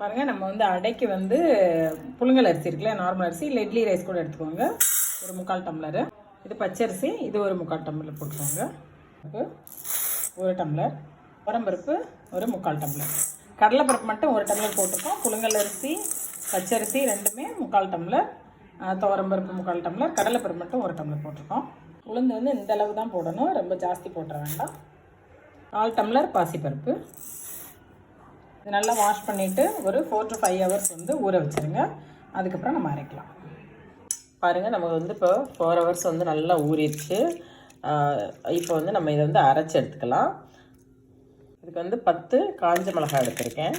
பாருங்கள் நம்ம வந்து அடைக்கு வந்து புழுங்கல் அரிசி இருக்குல்ல நார்மல் அரிசி இல்லை இட்லி ரைஸ் கூட எடுத்துக்கோங்க. ஒரு முக்கால் டம்ளரு. இது பச்சரிசி இது ஒரு முக்கால் டம்ளர் போட்டுக்கோங்க. ஒரு டம்ளர். உரம்பருப்பு ஒரு முக்கால் டம்ளர். கடலைப்பருப்பு மட்டும் ஒரு டம்ளர் போட்டுக்கோம் புழுங்கல் அரிசி பச்சரிசி ரெண்டுமே முக்கால் டம்ளர். துவரம்பருப்பு முக்கால் டம்ளர். கடலைப்பருப்பு மட்டும் ஒரு டம்ளர் போட்டிருக்கோம் உளுந்து வந்து இந்த அளவு தான் போடணும். ரொம்ப ஜாஸ்தி போட்டுற வேண்டாம். கால் டம்ளர் பாசிப்பருப்பு. இது நல்லா வாஷ் பண்ணிவிட்டு ஒரு ஃபோர் டு ஃபைவ் ஹவர்ஸ் வந்து ஊற வச்சுருங்க. அதுக்கப்புறம் நம்ம அரைக்கலாம். பாருங்கள் நம்ம வந்து இப்போ ஃபோர் ஹவர்ஸ் வந்து நல்லா ஊறிடுச்சு. இப்போ வந்து நம்ம இதை வந்து அரைச்சி எடுத்துக்கலாம். இதுக்கு வந்து பத்து காஞ்ச மிளகாய் எடுத்திருக்கேன்.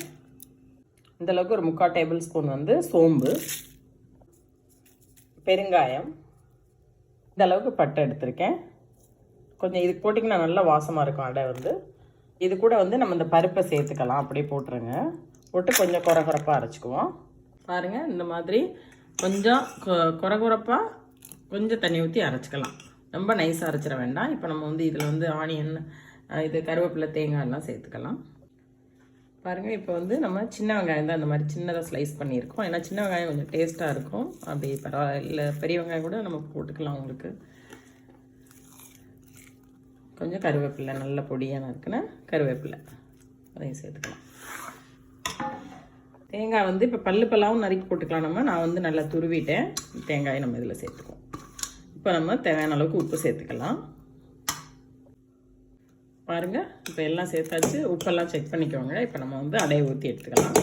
இந்த அளவுக்கு ஒரு முக்கால் டேபிள் ஸ்பூன் வந்து சோம்பு பெருங்காயம் இந்த அளவுக்கு பட்டை எடுத்திருக்கேன். கொஞ்சம் இது போட்டிங்கன்னா நல்லா வாசமாக இருக்கும் அடை வந்து. இது கூட வந்து நம்ம இந்த பருப்பை சேர்த்துக்கலாம். அப்படியே போட்டுருங்க. போட்டு கொஞ்சம் குறை குறைப்பாக அரைச்சிக்குவோம். பாருங்கள் இந்த மாதிரி கொஞ்சம் கொ- குறை குறைப்பாக கொஞ்சம் தண்ணி ஊற்றி அரைச்சிக்கலாம். ரொம்ப நைஸாக அரைச்சிட வேண்டாம். இப்போ நம்ம வந்து இதில் வந்து ஆனியன் இது கருவேப்பிலை தேங்காய் எல்லாம் சேர்த்துக்கலாம். பாருங்கள் இப்போ வந்து நம்ம சின்ன வெங்காயம் தான் இந்த மாதிரி சின்னதாக ஸ்லைஸ் பண்ணியிருக்கோம். ஏன்னா சின்ன வெங்காயம் கொஞ்சம் டேஸ்ட்டாக இருக்கும். அப்படி பரவாயில்ல. பெரிய வெங்காயம் கூட நம்ம போட்டுக்கலாம் உங்களுக்கு. கொஞ்சம் கருவேப்பிலை நல்ல பொடியாக நறுக்குன கருவேப்பிலை. அதையும் சேர்த்துக்கலாம். தேங்காய் வந்து இப்போ பல்லு பல்லாவும் நறுக்கி போட்டுக்கலாம் நம்ம. நான் வந்து நல்லா துருவிட்டேன். தேங்காயை நம்ம இதில் சேர்த்துக்குவோம். இப்போ நம்ம தேவையான அளவுக்கு உப்பு சேர்த்துக்கலாம். பாருங்கள் இப்போ எல்லாம் சேர்த்தாச்சு. உப்பெல்லாம் செக் பண்ணிக்கோங்க. இப்போ நம்ம வந்து அடையை ஊற்றி எடுத்துக்கலாம்.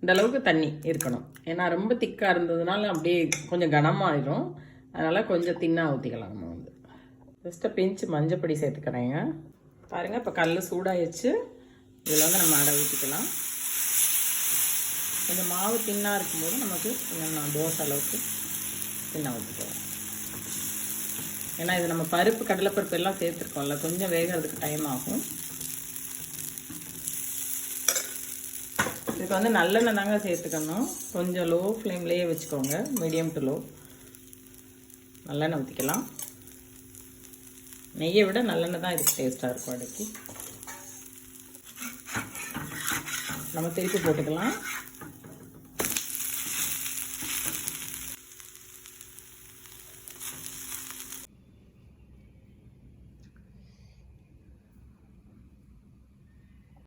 இந்த அளவுக்கு தண்ணி இருக்கணும். ஏன்னா ரொம்ப திக்காக இருந்ததுனால அப்படியே கொஞ்சம் கனமாயிடும் அதனால் கொஞ்சம் தின்னாக ஊற்றிக்கலாம் நம்ம வந்து. ஜஸ்ட்டு பிஞ்சு மஞ்சப்பொடி சேர்த்துக்கிறேங்க. பாருங்கள் இப்போ கல் சூடாயிடுச்சு. இதில் வந்து நம்ம அடை ஊற்றிக்கலாம். கொஞ்சம் மாவு தின்னாக இருக்கும்போது நமக்கு கொஞ்சம் நான் தோசை அளவுக்கு தின்னாக ஊற்றிக்கலாம். ஏன்னா இது நம்ம பருப்பு கடலைப்பருப்பு எல்லாம் சேர்த்துருக்கோம்ல கொஞ்சம் வேகிறதுக்கு டைம் ஆகும். இதுக்கு வந்து நல்லெண்ணெய் தாங்க சேர்த்துக்கணும். கொஞ்சம் லோ ஃப்ளேம்லேயே வச்சுக்கோங்க. மீடியம் டு லோ நல்லெண்ணெய் ஊற்றிக்கலாம் நெய்யை விட நல்லெண்ணெய் தான் இதுக்கு டேஸ்ட்டாக இருக்கும் அடைக்கி நம்ம திருப்பி போட்டுக்கலாம்.